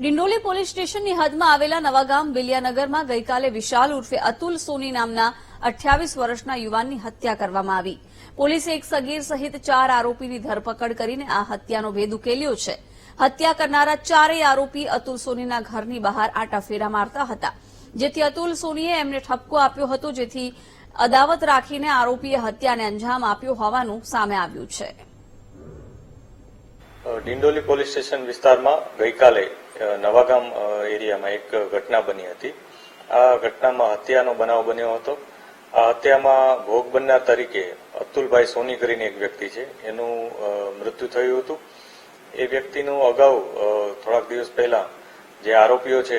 Dindoli police સ્ટેશનની હદમાં આવેલા નવાગામ બિલિયાનગરમાં ગઈકાલે વિશાલ ઉર્ફે અતુલ સોની નામના અઠ્યાવીસ વર્ષના યુવાનની હત્યા કરવામાં આવી. પોલીસે એક સગીર સહિત ચાર આરોપીની ધરપકડ કરીને આ હત્યાનો ભેદ ઉકેલ્યો છે. હત્યા કરનારા ચારેય આરોપી અતુલ સોનીના ઘરની બહાર આટાફેરા મારતા હતા. જેથી અતુલ સોનીએ એમને ઠપકો આપ્યો હતો, જેથી અદાવત રાખીને આરોપીએ હત્યાને અંજામ આપ્યો હોવાનું સામે આવ્યું છે. ડિંડોલી પોલીસ સ્ટેશન વિસ્તારમાં ગઈકાલે નવાગામ એરિયામાં એક ઘટના બની હતી. આ ઘટનામાં હત્યાનો બનાવ બન્યો હતો. આ હત્યામાં ભોગ બનનાર તરીકે અતુલભાઈ સોની કરીને એક વ્યક્તિ છે. એનું મૃત્યુ થયું હતું. એ વ્યક્તિનું અગાઉ થોડાક દિવસ પહેલા જે આરોપીઓ છે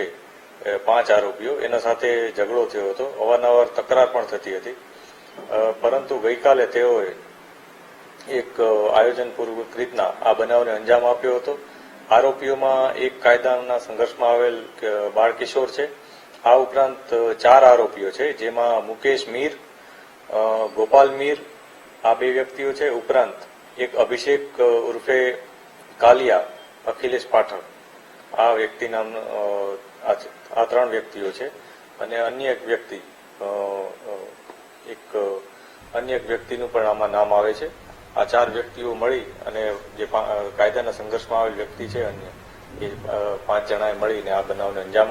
પાંચ આરોપીઓ, એના સાથે ઝઘડો થયો હતો. અવારનવાર તકરાર પણ થતી હતી. પરંતુ ગઈકાલે તેઓએ એક આયોજનપૂર્વક રીતના આ બનાવને અંજામ આપ્યો હતો. આરોપીઓમાં એક કાયદાના સંઘર્ષમાં આવેલ બાળકિશોર બાળ છે. આ ઉપરાંત ચાર આરોપીઓ છે, જેમાં મુકેશ મીર ગોપાલ મીર, આ બે વ્યક્તિઓ છે. ઉપરાંત એક અભિષેક ઉર્ફે કાલિયા, અખિલેશ પાઠક. આ વ્યક્તિ નામ આ ત્રણ વ્યક્તિઓ છે. અને અન્ય એક વ્યક્તિ એક અન્ય એક વ્યક્તિનું પણ આમાં નામ આવે છે. આ ચાર વ્યક્તિઓ મળી અને જે કાયદાના સંઘર્ષમાં આવેલ વ્યક્તિ છે અન્ય, એ પાંચ જણાએ મળીને આ બનાવને અંજામ